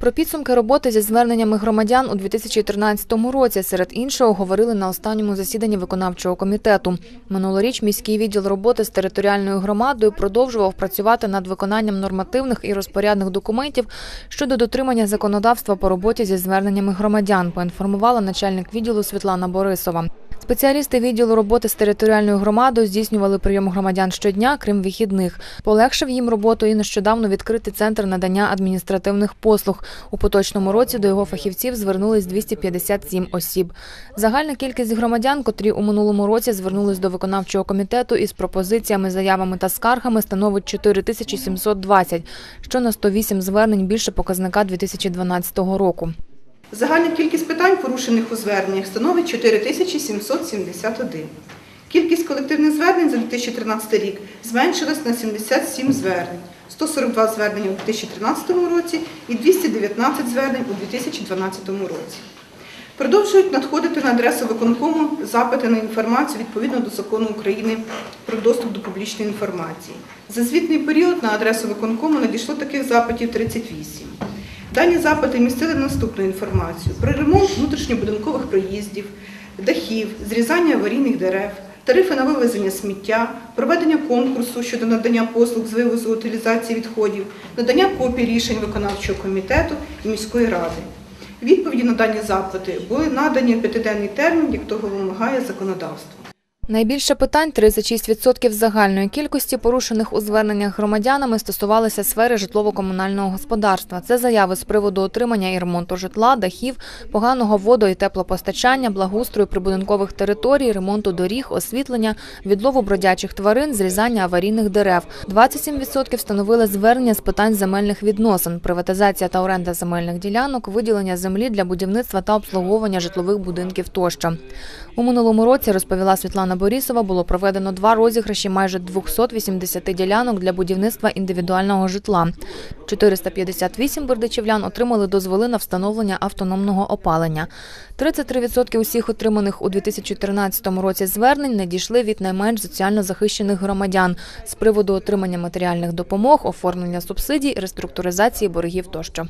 Про підсумки роботи зі зверненнями громадян у 2013 році серед іншого говорили на останньому засіданні виконавчого комітету. Минулоріч міський відділ роботи з територіальною громадою продовжував працювати над виконанням нормативних і розпорядних документів щодо дотримання законодавства по роботі зі зверненнями громадян. Поінформувала начальник відділу Світлана Борисова. Спеціалісти відділу роботи з територіальною громадою здійснювали прийом громадян щодня, крім вихідних. Полегшив їм роботу і нещодавно відкритий центр надання адміністративних послуг. У поточному році до його фахівців звернулись 257 осіб. Загальна кількість громадян, котрі у минулому році звернулись до виконавчого комітету із пропозиціями, заявами та скаргами, становить 4720, що на 108 звернень більше показника 2012 року. Загальна кількість питань, порушених у зверненнях, становить 4771. Кількість колективних звернень за 2013 рік зменшилась на 77 звернень, 142 звернення у 2013 році і 219 звернень у 2012 році. Продовжують надходити на адресу виконкому запити на інформацію відповідно до закону України про доступ до публічної інформації. За звітний період на адресу виконкому надійшло таких запитів 38. Дані запити містили наступну інформацію про ремонт внутрішньобудинкових проїздів, дахів, зрізання аварійних дерев, тарифи на вивезення сміття, проведення конкурсу щодо надання послуг з вивозу утилізації відходів, надання копій рішень виконавчого комітету і міської ради. Відповіді на дані запити були надані в п'ятиденний термін, як того вимагає законодавство. Найбільше питань 36% загальної кількості порушених у зверненнях громадянами стосувалися сфери житлово-комунального господарства. Це заяви з приводу отримання і ремонту житла, дахів, поганого водо- і теплопостачання, благоустрою прибудинкових територій, ремонту доріг, освітлення, відлову бродячих тварин, зрізання аварійних дерев. 27% становили звернення з питань земельних відносин, приватизація та оренда земельних ділянок, виділення землі для будівництва та обслуговування житлових будинків тощо. У минулому році, розповіла Світлана Борісова, було проведено два розіграші майже 280 ділянок для будівництва індивідуального житла. 458 бердичівлян отримали дозволи на встановлення автономного опалення. 33% усіх отриманих у 2013 році звернень надійшли від найменш соціально захищених громадян з приводу отримання матеріальних допомог, оформлення субсидій, реструктуризації боргів тощо.